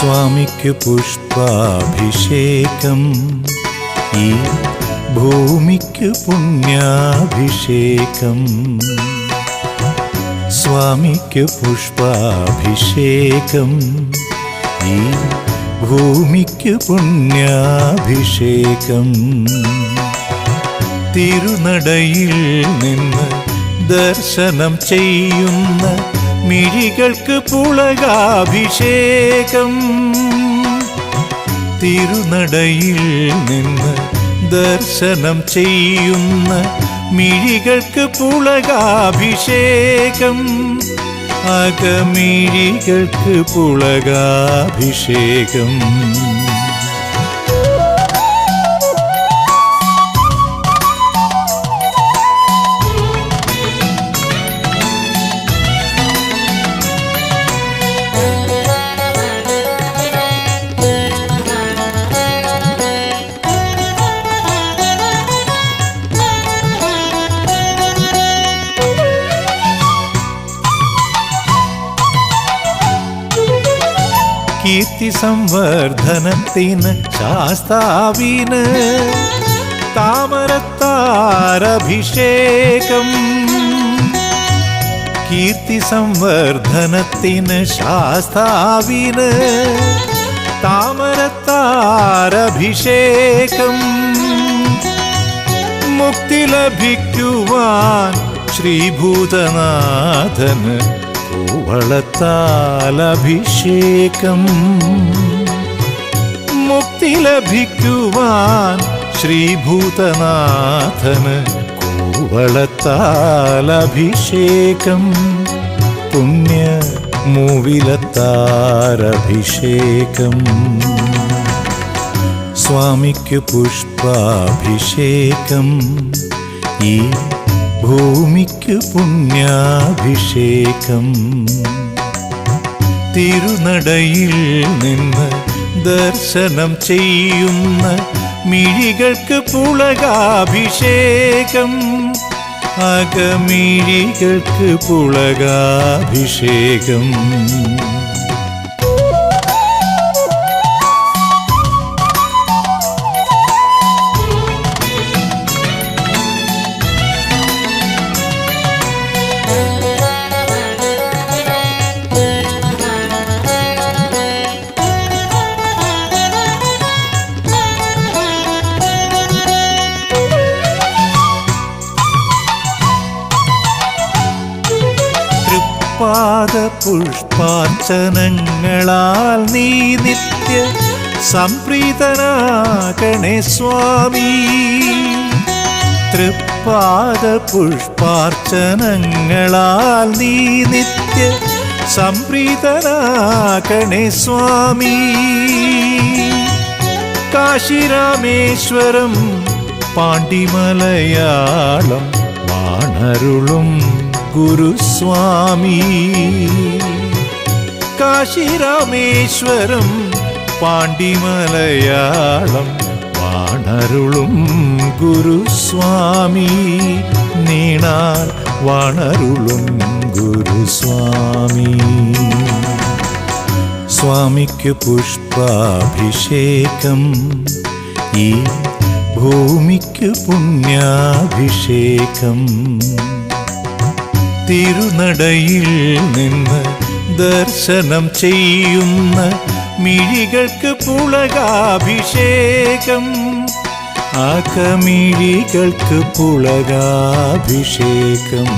സ്വാമിക്ക് പുഷ്പാഭിഷേകം. ഈ ഭൂമിക്ക് പുണ്യാഭിഷേകം. സ്വാമിക്ക് പുഷ്പാഭിഷേകം. ഈ ഭൂമിക്ക് പുണ്യാഭിഷേകം. തിരുനടയിൽ നിന്ന് ദർശനം ചെയ്യുന്ന മിഴികൾക്ക് പുളകാഭിഷേകം. തിരുനടയിൽ നിന്ന് ദർശനം ചെയ്യുന്ന മിഴികൾക്ക് പുളകാഭിഷേകം. അകമിഴികൾക്ക് പുളകാഭിഷേകം. കീർത്തി സംവർദ്ധനത്തിന് ശാസ്താവിന് താമരത്താരഭിഷേകം. കീർത്തി സംവർദ്ധനത്തിന് ശാസ്താവിന് താമരത്താരഭിഷേകം. മുക്തി ലഭിക്കുവാൻ ശ്രീഭൂതനാഥന് കൂവളത്താലഭിഷേകം മുക്തി ലഭിക്കുവാൻ ശ്രീഭൂതനാഥന് കൂവളത്താലഭിഷേകം പുണ്യ മൂവിലത്താരഭിഷേകം സ്വാമിക്ക് പുഷ്പാഭിഷേകം ഈ ഭൂമിക്ക് പുണ്യാഭിഷേകം. തിരുനടയിൽ നിന്ന് ദർശനം ചെയ്യുന്ന മിഴികൾക്ക് പുളകാഭിഷേകം. അകമിഴികൾക്ക് പുളകാഭിഷേകം. തൃപ്പാദ പുഷ്പാർച്ചനങ്ങളാൽ നീ നിത്യ സംപ്രീതനാകണേ സ്വാമി. തൃപ്പാദ പുഷ്പാർച്ചനങ്ങളാൽ നീ നിത്യ സംപ്രീതനാകണേ സ്വാമി. കാശിരാമേശ്വരം പാണ്ഡിമലയാളം വാണരുളും. ഗുരുസ്വാമി. കാശിരാമേശ്വരം പാണ്ടിമലയാളം വാണരുളും ഗുരുസ്വാമി. നീണാൽ വാണരുളും ഗുരുസ്വാമി. സ്വാമിക്ക് പുഷ്പാഭിഷേകം ഈ ഭൂമിക്ക് പുണ്യാഭിഷേകം. തിരുനടയിൽ നിന്ന് ദർശനം ചെയ്യുന്ന മിഴികൾക്ക് പുളകാഭിഷേകം. ആക്കമിഴികൾക്ക് പുളകാഭിഷേകം.